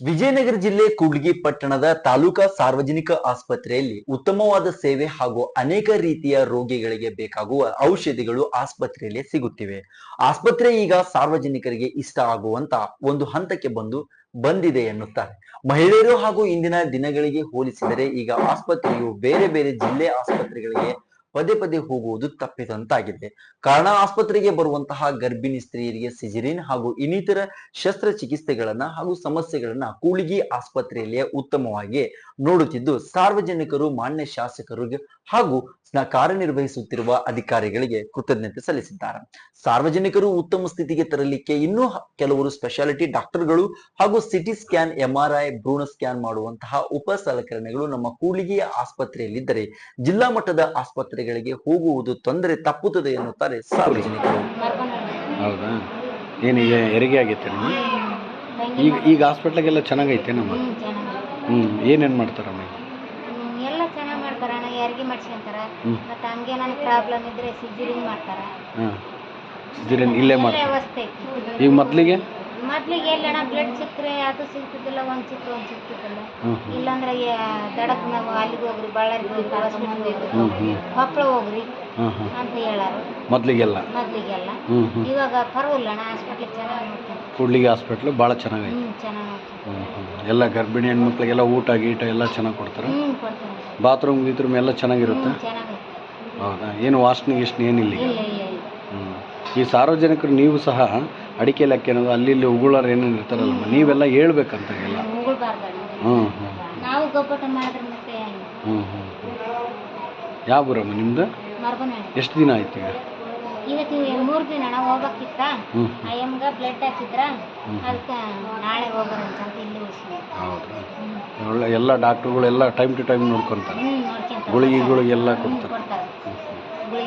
ವಿಜಯನಗರ ಜಿಲ್ಲೆ ಕೂಡ್ಲಿಗಿ ಪಟ್ಟಣದ ತಾಲೂಕಾ ಸಾರ್ವಜನಿಕ ಆಸ್ಪತ್ರೆಯಲ್ಲಿ ಉತ್ತಮವಾದ ಸೇವೆ ಹಾಗೂ ಅನೇಕ ರೀತಿಯ ರೋಗಿಗಳಿಗೆ ಬೇಕಾಗುವ ಔಷಧಿಗಳು ಆಸ್ಪತ್ರೆಯಲ್ಲಿ ಸಿಗುತ್ತಿವೆ. ಆಸ್ಪತ್ರೆ ಈಗ ಸಾರ್ವಜನಿಕರಿಗೆ ಇಷ್ಟ ಆಗುವಂತ ಒಂದು ಹಂತಕ್ಕೆ ಬಂದು ಬಂದಿದೆ ಎನ್ನುತ್ತಾರೆ. ಮಹಿಳೆಯರು ಹಾಗೂ ಇಂದಿನ ದಿನಗಳಿಗೆ ಹೋಲಿಸಿದರೆ ಈಗ ಆಸ್ಪತ್ರೆಯು ಬೇರೆ ಬೇರೆ ಜಿಲ್ಲೆ ಆಸ್ಪತ್ರೆಗಳಿಗೆ ಪದೇ ಪದೇ ಹೋಗುವುದು ತಪ್ಪಿದಂತಾಗಿದೆ. ಕಾರಣ, ಆಸ್ಪತ್ರೆಗೆ ಬರುವಂತಹ ಗರ್ಭಿಣಿ ಸ್ತ್ರೀಯರಿಗೆ ಸಿಜಿರಿನ್ ಹಾಗೂ ಇನ್ನಿತರ ಶಸ್ತ್ರಚಿಕಿತ್ಸೆಗಳನ್ನ ಹಾಗೂ ಸಮಸ್ಯೆಗಳನ್ನ ಕೂಳಿಗಿ ಆಸ್ಪತ್ರೆಯಲ್ಲಿಯೇ ಉತ್ತಮವಾಗಿ ನೋಡುತ್ತಿದ್ದು, ಸಾರ್ವಜನಿಕರು, ಮಾನ್ಯ ಶಾಸಕರಿಗೆ ಹಾಗೂ ಕಾರ್ಯನಿರ್ವಹಿಸುತ್ತಿರುವ ಅಧಿಕಾರಿಗಳಿಗೆ ಕೃತಜ್ಞತೆ ಸಲ್ಲಿಸಿದ್ದಾರೆ. ಸಾರ್ವಜನಿಕರು ಉತ್ತಮ ಸ್ಥಿತಿಗೆ ತರಲಿಕ್ಕೆ ಇನ್ನೂ ಕೆಲವರು ಸ್ಪೆಷಾಲಿಟಿ ಡಾಕ್ಟರ್ಗಳು ಹಾಗೂ ಸಿಟಿ ಸ್ಕ್ಯಾನ್ ಎಂಆರ್ಐ ಭ್ರೂಣ ಸ್ಕ್ಯಾನ್ ಮಾಡುವಂತಹ ಉಪ ಸಲಕರಣೆಗಳು ನಮ್ಮ ಕೂಳಿಗೆಯ ಆಸ್ಪತ್ರೆಯಲ್ಲಿದ್ದರೆ, ಜಿಲ್ಲಾ ಮಟ್ಟದ ಆಸ್ಪತ್ರೆಗಳಿಗೆ ಹೋಗುವುದು ತೊಂದರೆ ತಪ್ಪುತ್ತದೆ ಎನ್ನುತ್ತಾರೆ ಸಾರ್ವಜನಿಕರು ಹೌದಾ? ಏನೀಗ ಹೆರಿಗೆ ಆಗೈತೆ ನಮ್ಮ ಈಗ ಈಗ ಹಾಸ್ಪಿಟ್ಲಿಗೆಲ್ಲ ಚೆನ್ನಾಗೈತೆ ನಮ್ಮ ಹ್ಞೂ ಏನೇನು ಮಾಡ್ತಾರಮ್ಮ ಈಗ? ಎಲ್ಲ ಚೆನ್ನಾಗಿ ಮಾಡ್ತಾರ ಅಣ್ಣ ಯಾರಿಗೆ ಮಾಡ್ಸ್ಕೊಂತಾರ. ಹ್ಮ್. ಮತ್ತು ಹಂಗೆ ನನಗೆ ಪ್ರಾಬ್ಲಮ್ ಇದ್ರೆ ಸಿಜರಿಂಗ್ ಮಾಡ್ತಾರ. ಹಾಂ. ಸಿಜರಿನ್ ಇಲ್ಲೇ ಮಾಡ್ತಾರೆ. ವ್ಯವಸ್ಥೆ ಐತಿ. ಈಗ ಮೊದಲಿಗೆ? ಮೊದ್ಲಿಗೆ ಎಲ್ಲಣ್ಣ ಬ್ಲಡ್ ಸಿಕ್ಕರೆ ಅದು ಸಿಗ್ತಿದ್ದಿಲ್ಲ ಒಂದು ಸಿಕ್ಕರೆ ಒಂದು ಸಿಗ್ತಿದ್ದಿಲ್ಲ ಇಲ್ಲಾಂದ್ರೆ ದಡಕ್ ನಾವು ಅಲ್ಲಿಗೆ ಹೋಗ್ರಿ ಬಳ್ಳಾರಿಗೆ ಹೋಗ್ರಿ ಹಾಸ್ಪಿಟ್ಲ್ಗೆ ಹ್ಞೂ ಹೋಗ್ರಿ ಕೊಪ್ಪಳ ಹೋಗ್ರಿ ಅಂತ ಹೇಳಾರು. ಮೊದ್ಲಿಗೆಲ್ಲ. ಮೊದ್ಲಿಗೆಲ್ಲ. ಇವಾಗ ಪರವಾಗಿಲ್ಲ ಅಣ್ಣ ಹಾಸ್ಪಿಟ್ಲಿಗೆ ಚೆನ್ನಾಗಿ ನೋಡ್ತಾರೆ. ಕೂಡ್ಲಿಗೆ ಹಾಸ್ಪಿಟ್ಲ್ ಭಾಳ ಚೆನ್ನಾಗೈತೆ. ಹ್ಞೂ ಚೆನ್ನಾಗಿ ನೋಡ್ತಾರೆ. ಎಲ್ಲ ಗರ್ಭಿಣಿ ಹೆಣ್ಮಕ್ಳಿಗೆಲ್ಲ ಊಟ ಗೀಟ ಎಲ್ಲ ಚೆನ್ನಾಗಿ ಕೊಡ್ತಾರೆ. ಹ್ಞೂ ಕೊಡ್ತಾರೆ. ಬಾತ್ರೂಮ್ ಗೀತ್ರೂಮ್ ಎಲ್ಲ ಚೆನ್ನಾಗಿರುತ್ತೆ? ಹೌದಾ? ಏನು ವಾಸನೆ ಗೀಸ್ನೆ ಏನಿಲ್ಲ ಈಗ? ಇಲ್ಲ ಇಲ್ಲ ಇಲ್ಲ. ಹ್ಞೂ ಈ ಸಾರ್ವಜನಿಕರು ನೀವು ಸಹ ಅಡಿಕೆ ಲೆಕ್ಕ ಏನದು ಅಲ್ಲಿ ಇಲ್ಲಿ ಉಗುಳೋರು ಏನೇನು ಇರ್ತಾರಲ್ಲ ನೀವೆಲ್ಲ ಹೇಳ್ಬೇಕಂತ ಎಲ್ಲ ಹ್ಞೂ ಹ್ಞೂ ನಾವು ಗೊಬ್ಬಟ ಮಾಡಿದ್ರೆ ಮತ್ತೆ ಹ್ಞೂ ಹ್ಞೂ ಯಾವ ಊರಮ್ಮ ನಿಮ್ದು? ಎಷ್ಟು ದಿನ ಆಯ್ತು ಈಗ? ಇವತ್ತು ಮೂರು ದಿನ ಹೋಗ್ಬೇಕಿತ್ತ? ಬ್ಲಡ್ ಹಾಕಿದ್ರ ಅದಕ್ಕೆ ನಾಳೆ ಇಲ್ಲಿ. ಹೌದಾ? ಎಲ್ಲ ಡಾಕ್ಟ್ರುಗಳೆಲ್ಲ ಟೈಮ್ ಟು ಟೈಮ್ ನೋಡ್ಕೊತಾರೆ. ಗುಳಿಗೆಗಳಿಗೆಲ್ಲ ಕೊಡ್ತಾರೆ.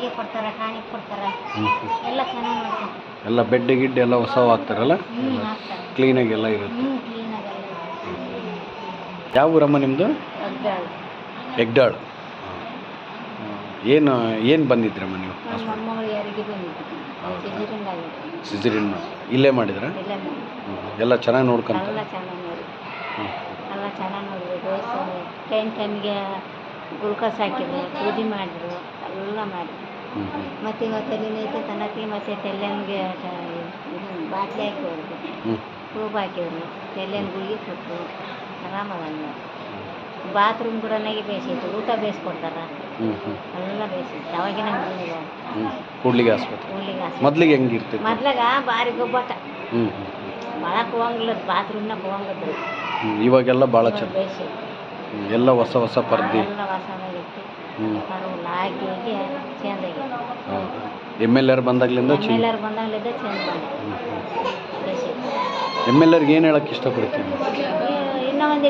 ಗುಳಿಗೆ ಕೊಡ್ತಾರೆ ಟಾನಿಕ್ ಕೊಡ್ತಾರೆ. ಎಲ್ಲ ಚೆನ್ನಾಗಿ ಮಾಡ್ತಾರೆ. ಎಲ್ಲ ಬೆಡ್ ಗಿಡ್ ಎಲ್ಲ ಹೊಸ ಹಾಕ್ತಾರಲ್ಲ? ಹ್ಞೂ ಹಾಕ್ತಾರೆ. ಕ್ಲೀನಾಗೆಲ್ಲ ಇರುತ್ತೆ. ಹ್ಞೂ ಕ್ಲೀನಾಗೆಲ್ಲ ಯಾವ ಊರಮ್ಮ ನಿಮ್ಮದು ಎಗ್ಡಾಳ್. ಏನು ಏನು ಬಂದಿದ್ರಮ್ಮ ನೀವು? ನಮ್ಮ ಮೊಮ್ಮಗಳು ಯಾರಿಗೆ ಹೌದಾ? ಸಿಜರಿನ್ ಇಲ್ಲೇ ಮಾಡಿದ್ರ? ಎಲ್ಲ ಹ್ಞೂ ಎಲ್ಲ ಚೆನ್ನಾಗಿ ನೋಡ್ಕೊಂತಾರೆ. ಎಲ್ಲ ಚೆನ್ನಾಗಿ ನೋಡಿ ಎಲ್ಲ ಚೆನ್ನಾಗಿ ನೋಡಿದ್ರು ಡೋಸು ಟೈಮ್ ಟೈಮ್ಗೆ ಗ್ಲುಕೋಸ್ ಹಾಕಿದ್ರು ಪೂಜೆ ಮಾಡಿದ್ರು ಎಲ್ಲ ಮಾಡಿದ್ರು ಮತ್ತು ಇವತ್ತು ಎಲ್ಲಿನೈತೆ ತನಕ ಮತ್ತು ತೆಲ್ಲೆನ್ಗೆ ಬಾಟ್ಲಿ ಹಾಕಿ ಹೂವು ಹಾಕಿವ್ರು ತೆಲ್ಲೆನ್ ಗುಳಿಗೆ ಕೊಟ್ಟರು ಆರಾಮದಲ್ಲ ಬಾತ್ರೂಮ್ ಕೂಡ ನೆಗೆ ಬೇಯಿಸಿತ್ತು. ಊಟ ಬೇಯಿಸ್ಕೊಡ್ತಾರ? ಎಲ್ಲ ಬೇಯಿಸಿತ್ತು. ಅವಾಗಿನ ಕೂಡ್ಲಿಗೆ ಆಸ್ಪತ್ರೆ. ಮೊದ್ಲಿಗೆ ಹೆಂಗಿರ್ತಿತ್ತು ಮೊದ್ಲಾಗ ಭಾರಿ ಗೊಬ್ಬಟ. ಒಳಗೆ ಹೋಗಂಗಿಲ್ಲ ಬಾತ್ರೂಮ್ನಾಗ ಹೋಗಂಗಿದ್ರು ಇವಾಗೆಲ್ಲ ಭಾಳ ಚೆನ್ನಾಗಿ ಎಲ್ಲ ಹೊಸ ಹೊಸ ಪರ್ದಿ. ಎಲ್ಲ ವಾಸನಾಗಿತ್ತು ಚೇಂಜ್ ಹೌದು. ಎಂ ಎಲ್ ಆರ್ ಬಂದಾಗ್ಲಿಂದ ಬಂದಾಗಲಿದ್ದ ಚೇಂಜ್ ಎಂ ಎಲ್ ಆರ್ಗೆ ಏನು ಹೇಳಕ್ಕೆ ಇಷ್ಟಪಡ್ತೀನಿ ಇನ್ನೂ ಒಂದು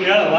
ಅಲ್ಲ